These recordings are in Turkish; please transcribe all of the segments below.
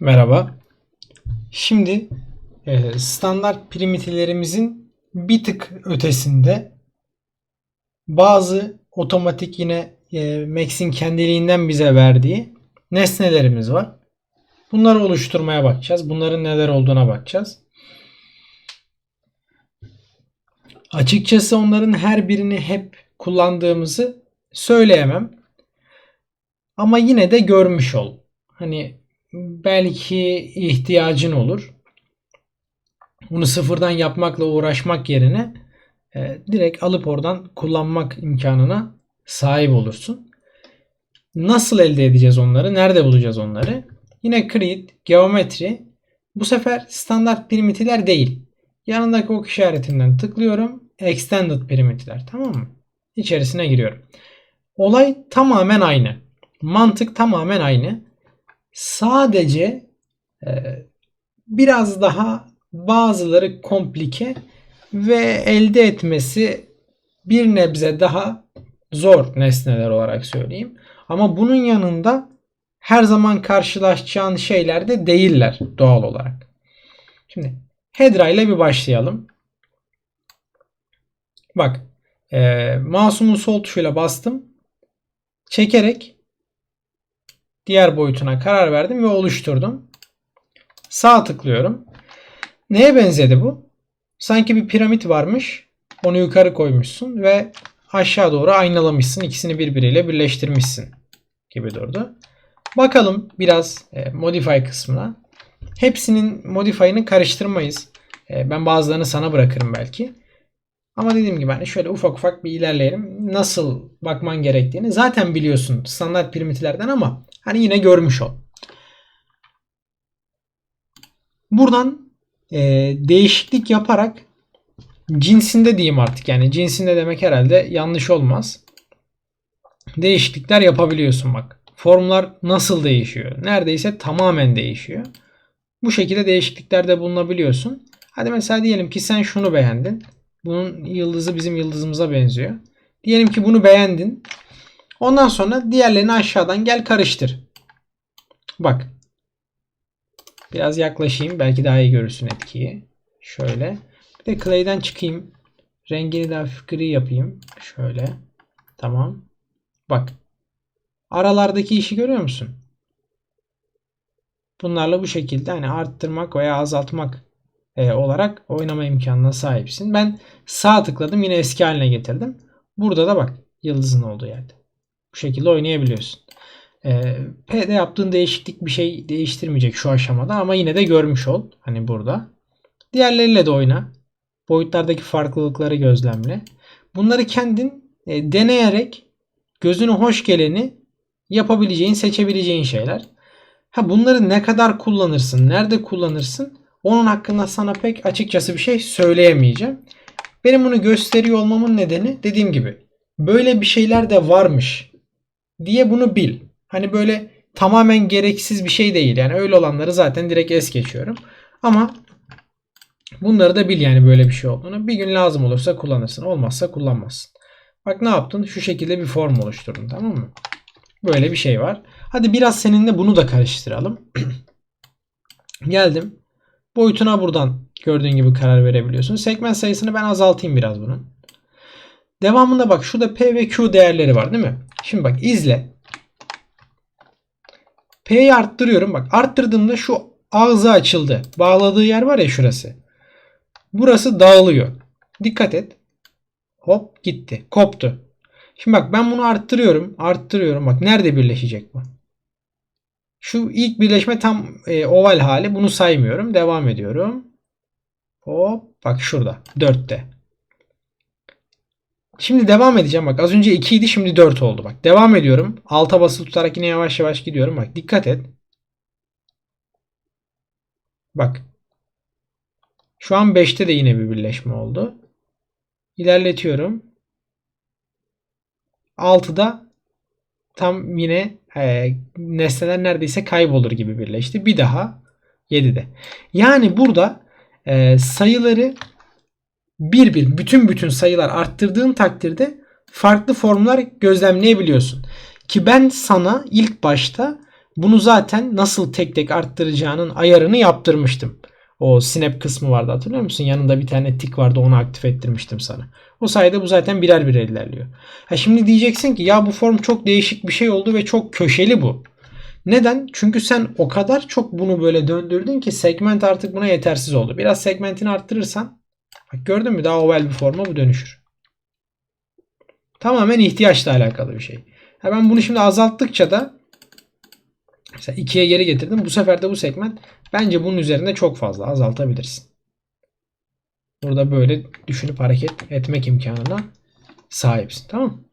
Merhaba. Şimdi e, standart primitivlerimizin bir tık ötesinde bazı otomatik yine e, Max'in kendiliğinden bize verdiği nesnelerimiz var. Bunları oluşturmaya bakacağız. Bunların neler olduğuna bakacağız. Açıkçası onların her birini hep kullandığımızı söyleyemem. Ama yine de görmüş ol. Hani belki ihtiyacın olur. Bunu sıfırdan yapmakla uğraşmak yerine e, direkt alıp oradan kullanmak imkanına sahip olursun. Nasıl elde edeceğiz onları? Nerede bulacağız onları? Yine create, geometri. Bu sefer standart primitivler değil. Yanındaki ok işaretinden tıklıyorum. Extended primitivler. Tamam mı? İçerisine giriyorum. Olay tamamen aynı. Mantık tamamen aynı. Sadece e, biraz daha bazıları komplike ve elde etmesi bir nebze daha zor nesneler olarak söyleyeyim. Ama bunun yanında her zaman karşılaşacağın şeyler de değiller doğal olarak. Şimdi Hedra ile bir başlayalım. Bak e, mouse'umun sol tuşuyla bastım. Çekerek diğer boyutuna karar verdim ve oluşturdum. Sağ tıklıyorum. Neye benzedi bu? Sanki bir piramit varmış. Onu yukarı koymuşsun ve aşağı doğru aynalamışsın. İkisini birbiriyle birleştirmişsin gibi durdu. Bakalım biraz e, modify kısmına. Hepsinin modify'ını karıştırmayız. E, ben bazılarını sana bırakırım belki. Ama dediğim gibi hani şöyle ufak ufak bir ilerleyelim. Nasıl bakman gerektiğini zaten biliyorsun standart primitivlerden ama hani yine görmüş ol. Buradan e, değişiklik yaparak cinsinde diyeyim artık yani cinsinde demek herhalde yanlış olmaz. Değişiklikler yapabiliyorsun bak. Formlar nasıl değişiyor? Neredeyse tamamen değişiyor. Bu şekilde değişikliklerde bulunabiliyorsun. Hadi mesela diyelim ki sen şunu beğendin. Bunun yıldızı bizim yıldızımıza benziyor. Diyelim ki bunu beğendin. Ondan sonra diğerlerini aşağıdan gel karıştır. Bak. Biraz yaklaşayım. Belki daha iyi görürsün etkiyi. Şöyle. Bir de clay'den çıkayım. Rengini de hafif gri yapayım. Şöyle. Tamam. Bak. Aralardaki işi görüyor musun? Bunlarla bu şekilde hani arttırmak veya azaltmak e, olarak oynama imkanına sahipsin. Ben sağ tıkladım yine eski haline getirdim. Burada da bak yıldızın olduğu yerde. Şekilde oynayabiliyorsun. E, P'de yaptığın değişiklik bir şey değiştirmeyecek şu aşamada ama yine de görmüş ol. Hani burada. Diğerleriyle de oyna. Boyutlardaki farklılıkları gözlemle. Bunları kendin e, deneyerek gözüne hoş geleni yapabileceğin, seçebileceğin şeyler. Ha bunları ne kadar kullanırsın, nerede kullanırsın? Onun hakkında sana pek açıkçası bir şey söyleyemeyeceğim. Benim bunu gösteriyor olmamın nedeni dediğim gibi böyle bir şeyler de varmış diye bunu bil. Hani böyle tamamen gereksiz bir şey değil. Yani öyle olanları zaten direkt es geçiyorum. Ama bunları da bil yani böyle bir şey olduğunu. Bir gün lazım olursa kullanırsın. Olmazsa kullanmazsın. Bak ne yaptın? Şu şekilde bir form oluşturdun tamam mı? Böyle bir şey var. Hadi biraz seninle bunu da karıştıralım. Geldim. Boyutuna buradan gördüğün gibi karar verebiliyorsun. Segment sayısını ben azaltayım biraz bunun. Devamında bak şurada P ve Q değerleri var değil mi? Şimdi bak izle. P'yi arttırıyorum. Bak arttırdığımda şu ağzı açıldı. Bağladığı yer var ya şurası. Burası dağılıyor. Dikkat et. Hop gitti. Koptu. Şimdi bak ben bunu arttırıyorum. Arttırıyorum. Bak nerede birleşecek bu? Şu ilk birleşme tam e, oval hali. Bunu saymıyorum. Devam ediyorum. Hop bak şurada. 4'te. Şimdi devam edeceğim. Bak az önce 2 idi şimdi 4 oldu. Bak devam ediyorum. Alta basılı tutarak yine yavaş yavaş gidiyorum. Bak dikkat et. Bak. Şu an 5'te de yine bir birleşme oldu. İlerletiyorum. 6'da tam yine e, nesneler neredeyse kaybolur gibi birleşti. Bir daha 7'de. Yani burada e, sayıları bir bir bütün bütün sayılar arttırdığın takdirde farklı formlar gözlemleyebiliyorsun. Ki ben sana ilk başta Bunu zaten nasıl tek tek arttıracağının ayarını yaptırmıştım. O snap kısmı vardı hatırlıyor musun? Yanında bir tane tik vardı onu aktif ettirmiştim sana. O sayede bu zaten birer birer ilerliyor. Ha şimdi diyeceksin ki ya bu form çok değişik bir şey oldu ve çok köşeli bu. Neden? Çünkü sen o kadar çok bunu böyle döndürdün ki segment artık buna yetersiz oldu. Biraz segmentini arttırırsan bak gördün mü daha oval bir forma bu dönüşür. Tamamen ihtiyaçla alakalı bir şey. Ben bunu şimdi azalttıkça da mesela 2'ye geri getirdim. Bu sefer de bu segment bence bunun üzerinde çok fazla azaltabilirsin. Burada böyle düşünüp hareket etmek imkanına sahipsin. Tamam?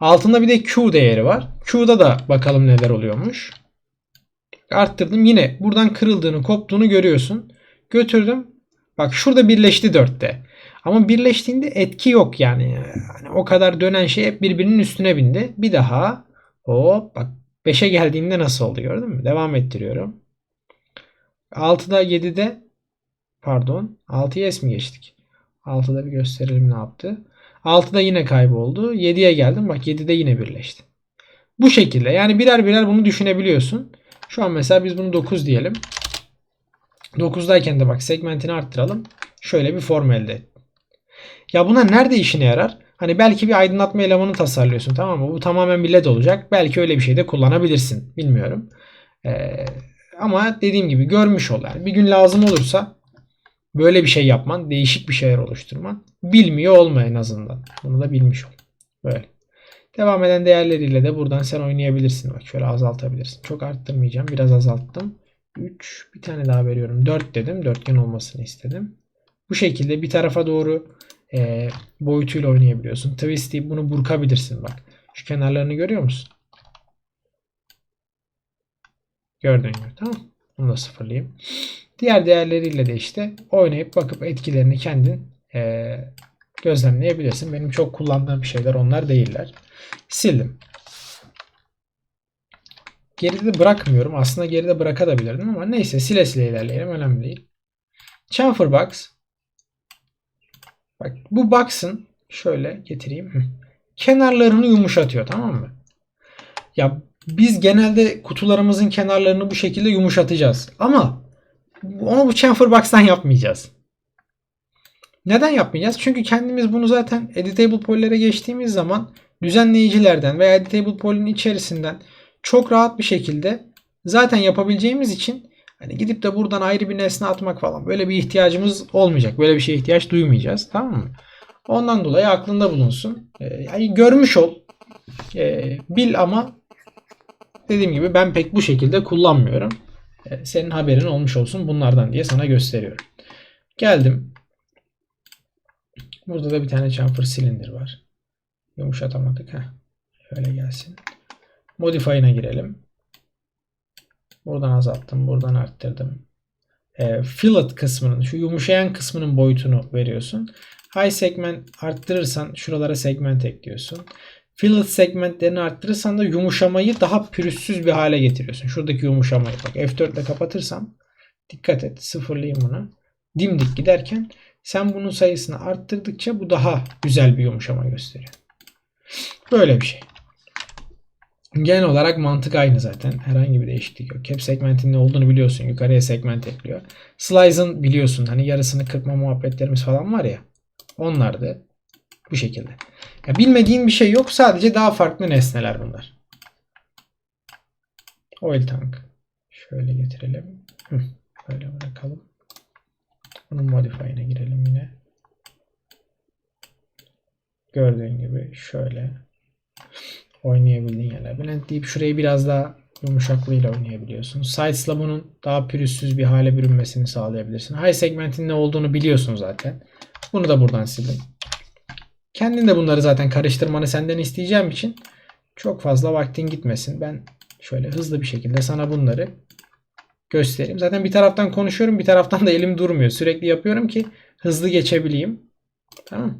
Altında bir de Q değeri var. Q'da da bakalım neler oluyormuş. Arttırdım. Yine buradan kırıldığını, koptuğunu görüyorsun. Götürdüm. Bak şurada birleşti 4'te. Ama birleştiğinde etki yok yani. yani. O kadar dönen şey hep birbirinin üstüne bindi. Bir daha hop bak 5'e geldiğinde nasıl oldu gördün mü? Devam ettiriyorum. 6'da 7'de pardon 6'ya es mi geçtik? 6'da bir gösterelim ne yaptı. 6'da yine kayboldu. 7'ye geldim. Bak 7'de yine birleşti. Bu şekilde. Yani birer birer bunu düşünebiliyorsun. Şu an mesela biz bunu 9 diyelim. 9'dayken de bak segmentini arttıralım. Şöyle bir form elde et. Ya buna nerede işine yarar? Hani belki bir aydınlatma elemanı tasarlıyorsun tamam mı? Bu tamamen bir led olacak. Belki öyle bir şey de kullanabilirsin. Bilmiyorum. Ee, ama dediğim gibi görmüş ol. Yani bir gün lazım olursa böyle bir şey yapman, değişik bir şeyler oluşturman bilmiyor olma en azından. Bunu da bilmiş ol. Böyle. Devam eden değerleriyle de buradan sen oynayabilirsin. Bak şöyle azaltabilirsin. Çok arttırmayacağım. Biraz azalttım. 3 bir tane daha veriyorum. 4 dedim. Dörtgen olmasını istedim. Bu şekilde bir tarafa doğru e, boyutuyla oynayabiliyorsun. Twist deyip bunu burkabilirsin bak. Şu kenarlarını görüyor musun? Gördüğün gibi tamam. Bunu da sıfırlayayım. Diğer değerleriyle de işte oynayıp bakıp etkilerini kendin e, gözlemleyebilirsin. Benim çok kullandığım şeyler onlar değiller. Sildim. Geride bırakmıyorum. Aslında geride bırakabilirdim ama neyse sile sile ilerleyelim. Önemli değil. Chamfer box. Bak bu box'ın şöyle getireyim. Kenarlarını yumuşatıyor tamam mı? Ya biz genelde kutularımızın kenarlarını bu şekilde yumuşatacağız. Ama onu bu chamfer box'tan yapmayacağız. Neden yapmayacağız? Çünkü kendimiz bunu zaten editable poly'lere geçtiğimiz zaman düzenleyicilerden veya editable poly'nin içerisinden çok rahat bir şekilde zaten yapabileceğimiz için hani gidip de buradan ayrı bir nesne atmak falan böyle bir ihtiyacımız olmayacak. Böyle bir şeye ihtiyaç duymayacağız. Tamam mı? Ondan dolayı aklında bulunsun. Ee, yani görmüş ol. Ee, bil ama dediğim gibi ben pek bu şekilde kullanmıyorum. Ee, senin haberin olmuş olsun bunlardan diye sana gösteriyorum. Geldim. Burada da bir tane chamfer silindir var. Yumuşatamadık. Heh. Şöyle gelsin. Modify'ına girelim. Buradan azalttım. Buradan arttırdım. E, fillet kısmının, şu yumuşayan kısmının boyutunu veriyorsun. High segment arttırırsan şuralara segment ekliyorsun. Fillet segmentlerini arttırırsan da yumuşamayı daha pürüzsüz bir hale getiriyorsun. Şuradaki yumuşamayı bak F4 ile kapatırsam dikkat et sıfırlayayım bunu. Dimdik giderken sen bunun sayısını arttırdıkça bu daha güzel bir yumuşama gösteriyor. Böyle bir şey. Genel olarak mantık aynı zaten. Herhangi bir değişiklik yok. Cap segmentin ne olduğunu biliyorsun. Yukarıya segment ekliyor. Slice'ın biliyorsun hani yarısını kırpma muhabbetlerimiz falan var ya. Onlar da bu şekilde. Ya bilmediğin bir şey yok. Sadece daha farklı nesneler bunlar. Oil tank. Şöyle getirelim. Böyle bırakalım. Bunun modify'ine girelim yine. Gördüğün gibi şöyle oynayabildiğin yerler. Blend deyip şurayı biraz daha yumuşaklığıyla oynayabiliyorsun. Sides'la bunun daha pürüzsüz bir hale bürünmesini sağlayabilirsin. High segment'in ne olduğunu biliyorsun zaten. Bunu da buradan sildim. Kendin de bunları zaten karıştırmanı senden isteyeceğim için çok fazla vaktin gitmesin. Ben şöyle hızlı bir şekilde sana bunları göstereyim. Zaten bir taraftan konuşuyorum bir taraftan da elim durmuyor. Sürekli yapıyorum ki hızlı geçebileyim. Tamam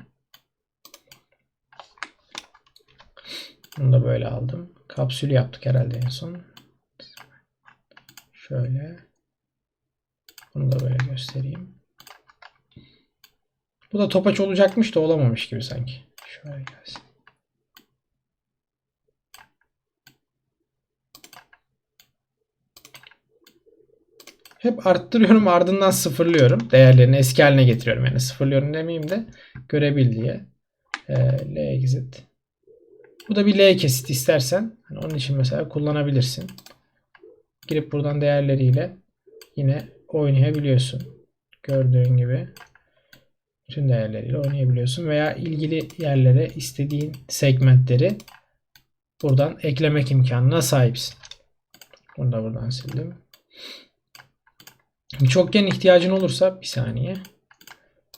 Bunu da böyle aldım. Kapsül yaptık herhalde en son. Şöyle. Bunu da böyle göstereyim. Bu da topaç olacakmış da olamamış gibi sanki. Şöyle gelsin. hep arttırıyorum ardından sıfırlıyorum. Değerlerini eski haline getiriyorum. Yani sıfırlıyorum demeyeyim de görebil diye. Ee, L exit. Bu da bir L kesit istersen. Hani onun için mesela kullanabilirsin. Girip buradan değerleriyle yine oynayabiliyorsun. Gördüğün gibi bütün değerleriyle oynayabiliyorsun veya ilgili yerlere istediğin segmentleri buradan eklemek imkanına sahipsin. Bunu da buradan sildim. Çokgen ihtiyacın olursa bir saniye.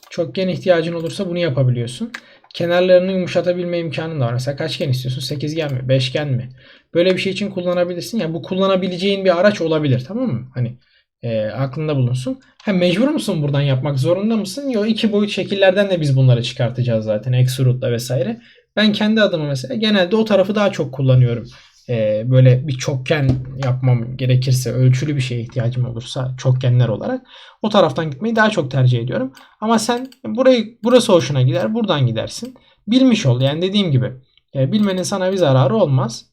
Çokgen ihtiyacın olursa bunu yapabiliyorsun. Kenarlarını yumuşatabilme imkanın da var. Mesela kaçgen istiyorsun? Sekizgen mi? Beşgen mi? Böyle bir şey için kullanabilirsin. Yani bu kullanabileceğin bir araç olabilir. Tamam mı? Hani e, aklında bulunsun. Ha, mecbur musun buradan yapmak zorunda mısın? Yok iki boyut şekillerden de biz bunları çıkartacağız zaten. Extrude'la vesaire. Ben kendi adıma mesela genelde o tarafı daha çok kullanıyorum. Ee, böyle bir çokgen yapmam gerekirse, ölçülü bir şeye ihtiyacım olursa çokgenler olarak o taraftan gitmeyi daha çok tercih ediyorum. Ama sen burayı burası hoşuna gider, buradan gidersin. Bilmiş ol. Yani dediğim gibi e, bilmenin sana bir zararı olmaz.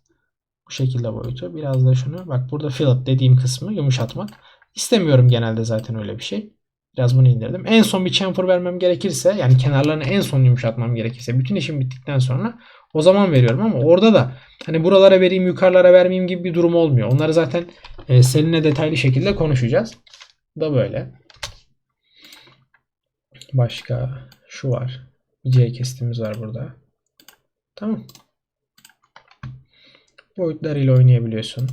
Bu şekilde boyutu. Biraz da şunu bak burada fillet dediğim kısmı yumuşatmak. İstemiyorum genelde zaten öyle bir şey. Biraz bunu indirdim. En son bir chamfer vermem gerekirse yani kenarlarını en son yumuşatmam gerekirse bütün işim bittikten sonra o zaman veriyorum ama orada da hani buralara vereyim yukarılara vermeyeyim gibi bir durum olmuyor. Onları zaten e, seninle detaylı şekilde konuşacağız. Bu da böyle. Başka şu var. Bir C kesitimiz var burada. Tamam. Boyutlarıyla oynayabiliyorsun.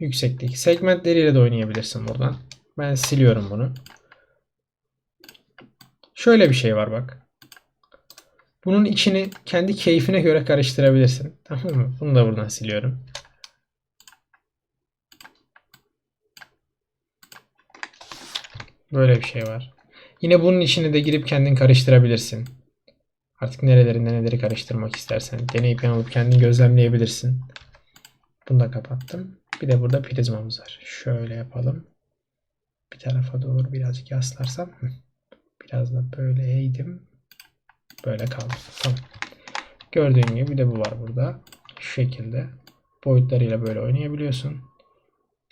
Yükseklik. Segmentleriyle de oynayabilirsin buradan. Ben siliyorum bunu. Şöyle bir şey var bak. Bunun içini kendi keyfine göre karıştırabilirsin. Tamam mı? Bunu da buradan siliyorum. Böyle bir şey var. Yine bunun içine de girip kendin karıştırabilirsin. Artık nerelerinde neleri karıştırmak istersen. Deneyip yanılıp kendin gözlemleyebilirsin. Bunu da kapattım. Bir de burada prizmamız var. Şöyle yapalım. Bir tarafa doğru birazcık yaslarsam. Biraz da böyle eğdim. Böyle kaldı. Tamam. Gördüğün gibi bir de bu var burada. Şu şekilde. Boyutlarıyla böyle oynayabiliyorsun.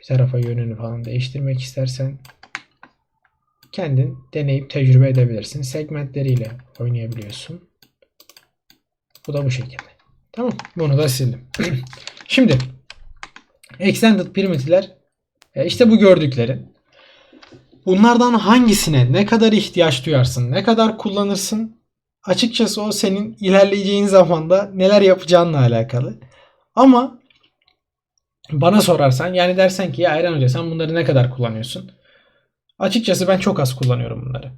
Bir tarafa yönünü falan değiştirmek istersen kendin deneyip tecrübe edebilirsin. Segmentleriyle oynayabiliyorsun. Bu da bu şekilde. Tamam. Bunu da sildim. Şimdi Extended primitive'ler e, işte bu gördüklerin. Bunlardan hangisine ne kadar ihtiyaç duyarsın, ne kadar kullanırsın? Açıkçası o senin ilerleyeceğin zamanda neler yapacağınla alakalı. Ama bana sorarsan yani dersen ki ya Ayran Hoca sen bunları ne kadar kullanıyorsun? Açıkçası ben çok az kullanıyorum bunları.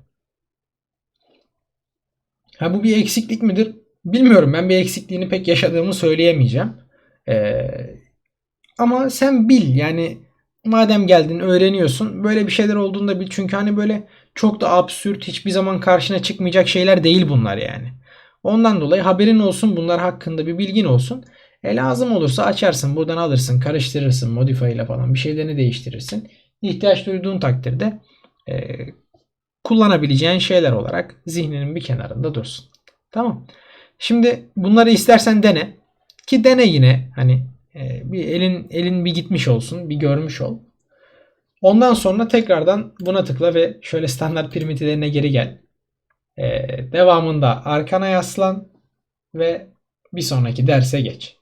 Ha bu bir eksiklik midir? Bilmiyorum. Ben bir eksikliğini pek yaşadığımı söyleyemeyeceğim. Ee, ama sen bil yani madem geldin öğreniyorsun böyle bir şeyler olduğunda bil. Çünkü hani böyle çok da absürt hiçbir zaman karşına çıkmayacak şeyler değil bunlar yani. Ondan dolayı haberin olsun bunlar hakkında bir bilgin olsun. E lazım olursa açarsın buradan alırsın karıştırırsın modify ile falan bir şeylerini değiştirirsin. İhtiyaç duyduğun takdirde e, kullanabileceğin şeyler olarak zihninin bir kenarında dursun. Tamam. Şimdi bunları istersen dene. Ki dene yine hani e, bir elin elin bir gitmiş olsun, bir görmüş ol. Ondan sonra tekrardan buna tıkla ve şöyle standart primitilerine geri gel. E, devamında arkana yaslan ve bir sonraki derse geç.